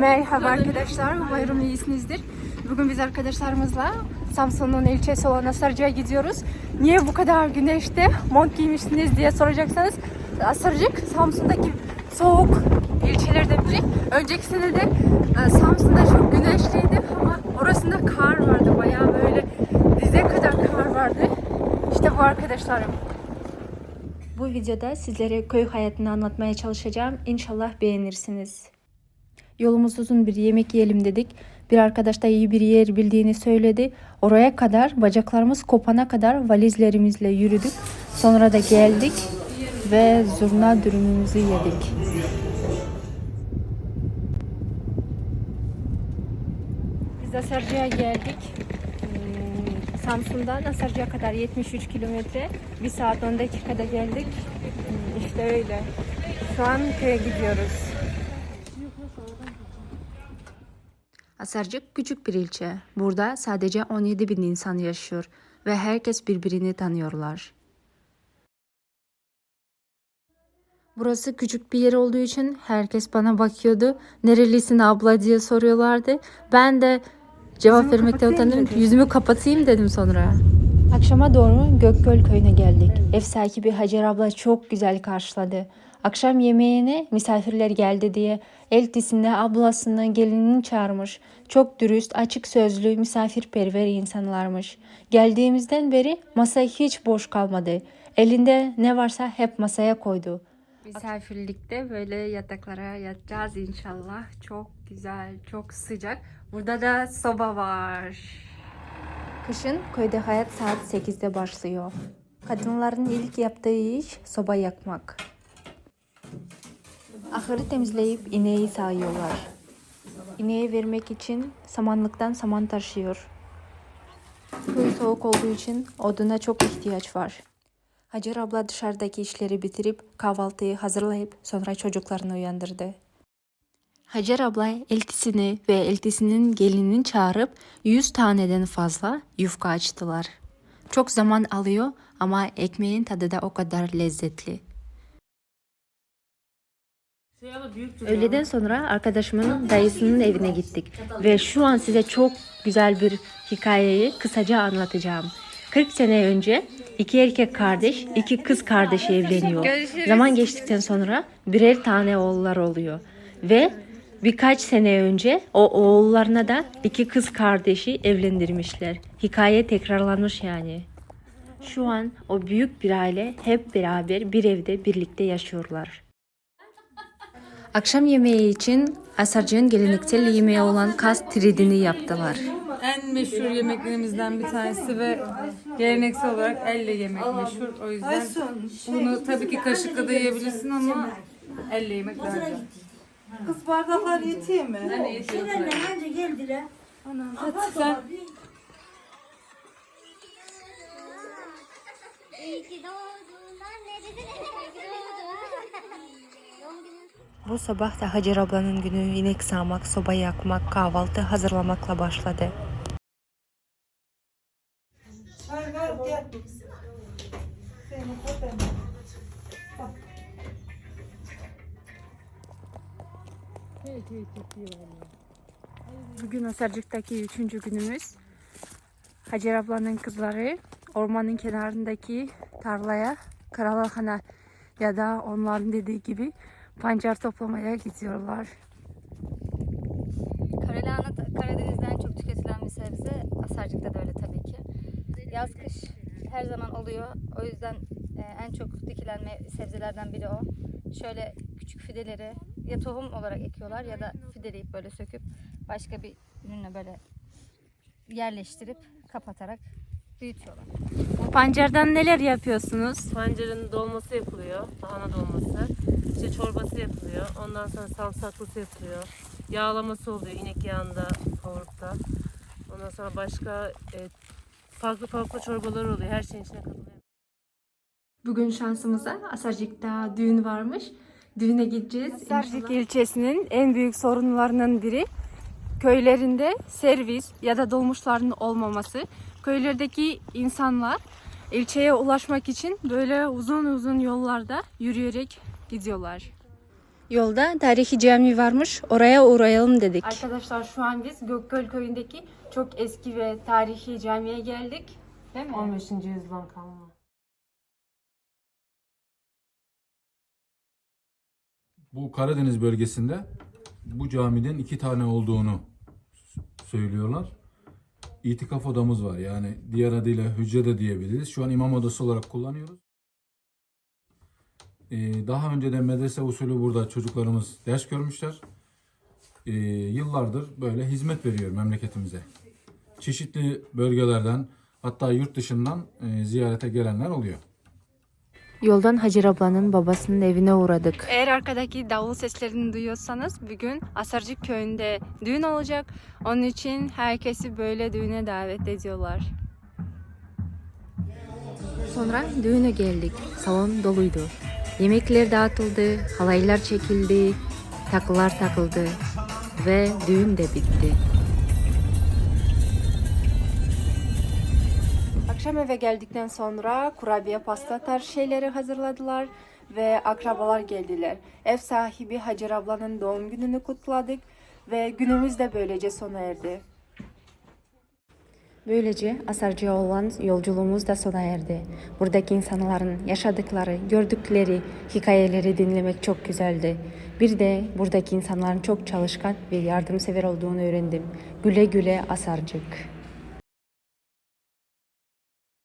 Merhaba arkadaşlar, umarım iyisinizdir. Bugün biz arkadaşlarımızla Samsun'un ilçesi olan Asarcık'a gidiyoruz. Niye bu kadar güneşte mont giymişsiniz diye soracaksanız Asarcık Samsun'daki soğuk ilçelerden biri. Önceki sene de e, Samsun'da çok güneşliydi ama orasında kar vardı. Bayağı böyle dize kadar kar vardı. İşte bu arkadaşlarım. Bu videoda sizlere köy hayatını anlatmaya çalışacağım. İnşallah beğenirsiniz. Yolumuz uzun bir yemek yiyelim dedik. Bir arkadaş da iyi bir yer bildiğini söyledi. Oraya kadar bacaklarımız kopana kadar valizlerimizle yürüdük. Sonra da geldik ve zurna dürümümüzü yedik. Biz Asarcı'ya geldik. Hmm, Samsun'dan Asarcı'ya kadar 73 kilometre. 1 saat 10 dakikada geldik. Hmm, İşte öyle. Şu an köye gidiyoruz. Asarcık küçük bir ilçe. Burada sadece 17 bin insan yaşıyor ve herkes birbirini tanıyorlar. Burası küçük bir yer olduğu için herkes bana bakıyordu. Nerelisin abla diye soruyorlardı. Ben de cevap vermekte utanırım. Yüzümü kapatayım dedim sonra. Akşama doğru Gökgöl köyüne geldik. Ev sahibi Hacer abla çok güzel karşıladı. Akşam yemeğine misafirler geldi diye eltisini, ablasını, gelinini çağırmış. Çok dürüst, açık sözlü, misafirperver insanlarmış. Geldiğimizden beri masa hiç boş kalmadı. Elinde ne varsa hep masaya koydu. Misafirlikte böyle yataklara yatacağız inşallah. Çok güzel, çok sıcak. Burada da soba var. Kışın köyde hayat saat 8'de başlıyor. Kadınların ilk yaptığı iş soba yakmak. Ahırı temizleyip ineği sağıyorlar. İneğe vermek için samanlıktan saman taşıyor. Köy soğuk olduğu için oduna çok ihtiyaç var. Hacer abla dışarıdaki işleri bitirip kahvaltıyı hazırlayıp sonra çocuklarını uyandırdı. Hacer abla eltisini ve eltisinin gelinini çağırıp 100 taneden fazla yufka açtılar. Çok zaman alıyor ama ekmeğin tadı da o kadar lezzetli. Öğleden sonra arkadaşımın dayısının evine gittik ve şu an size çok güzel bir hikayeyi kısaca anlatacağım. 40 sene önce iki erkek kardeş, iki kız kardeşi evleniyor. Zaman geçtikten sonra birer tane oğullar oluyor ve birkaç sene önce o oğullarına da iki kız kardeşi evlendirmişler. Hikaye tekrarlanmış yani. Şu an o büyük bir aile hep beraber bir evde birlikte yaşıyorlar. Akşam yemeği için Asarcı'nın geleneksel yemeği olan kas tridini yaptılar. En meşhur yemeklerimizden bir tanesi ve geleneksel olarak elle yemek meşhur. O yüzden bunu tabii ki kaşıkla da yiyebilirsin ama elle yemek daha güzel. Kız bardaklar yetiyor mu? Yani yetiyor. Anca geldiler. Sen İyi ki Bu sabah da Hacer ablanın günü inek sağmak, soba yakmak, kahvaltı hazırlamakla başladı. Ver ver. Bugün Asarcık'taki üçüncü günümüz. Hacer ablanın kızları ormanın kenarındaki tarlaya, karalahana ya da onların dediği gibi pancar toplamaya gidiyorlar. Karalahana Karadeniz'den çok tüketilen bir sebze. Asarcık'ta da öyle tabii ki. Yaz kış her zaman oluyor. O yüzden e, en çok dikilen sebzelerden biri o. Şöyle küçük fideleri ya tohum olarak ekiyorlar ya da fideleyip böyle söküp başka bir ürünle böyle yerleştirip kapatarak büyütüyorlar. Pancardan neler yapıyorsunuz? Pancarın dolması yapılıyor. Lahana dolması. İşte çorbası yapılıyor. Ondan sonra sarımsaklısı yapılıyor. Yağlaması oluyor inek yağında kavurup da. Ondan sonra başka e, farklı farklı çorbalar oluyor. Her şeyin içine katılıyor. Bugün şansımıza Asarcık'ta düğün varmış. Düğüne gideceğiz. Asarcık ilçesinin en büyük sorunlarının biri köylerinde servis ya da dolmuşların olmaması. Köylerdeki insanlar ilçeye ulaşmak için böyle uzun uzun yollarda yürüyerek gidiyorlar. Yolda tarihi cami varmış. Oraya uğrayalım dedik. Arkadaşlar şu an biz Gökgöl köyündeki çok eski ve tarihi camiye geldik. Değil mi? 15. yüzyıldan kalma. Bu Karadeniz bölgesinde bu camiden iki tane olduğunu söylüyorlar. İtikaf odamız var. Yani diğer adıyla hücre de diyebiliriz. Şu an imam odası olarak kullanıyoruz. Ee, daha önce de medrese usulü burada çocuklarımız ders görmüşler. Ee, yıllardır böyle hizmet veriyor memleketimize. Çeşitli bölgelerden hatta yurt dışından e, ziyarete gelenler oluyor. Yoldan Hacer ablanın babasının evine uğradık. Eğer arkadaki davul seslerini duyuyorsanız bugün Asarcık köyünde düğün olacak. Onun için herkesi böyle düğüne davet ediyorlar. Sonra düğüne geldik. Salon doluydu. Yemekler dağıtıldı, halaylar çekildi, takılar takıldı ve düğün de bitti. Akşam eve geldikten sonra kurabiye pasta tarz şeyleri hazırladılar ve akrabalar geldiler. Ev sahibi Hacer ablanın doğum gününü kutladık ve günümüz de böylece sona erdi. Böylece Asarcı'ya olan yolculuğumuz da sona erdi. Buradaki insanların yaşadıkları, gördükleri hikayeleri dinlemek çok güzeldi. Bir de buradaki insanların çok çalışkan ve yardımsever olduğunu öğrendim. Güle güle Asarcık.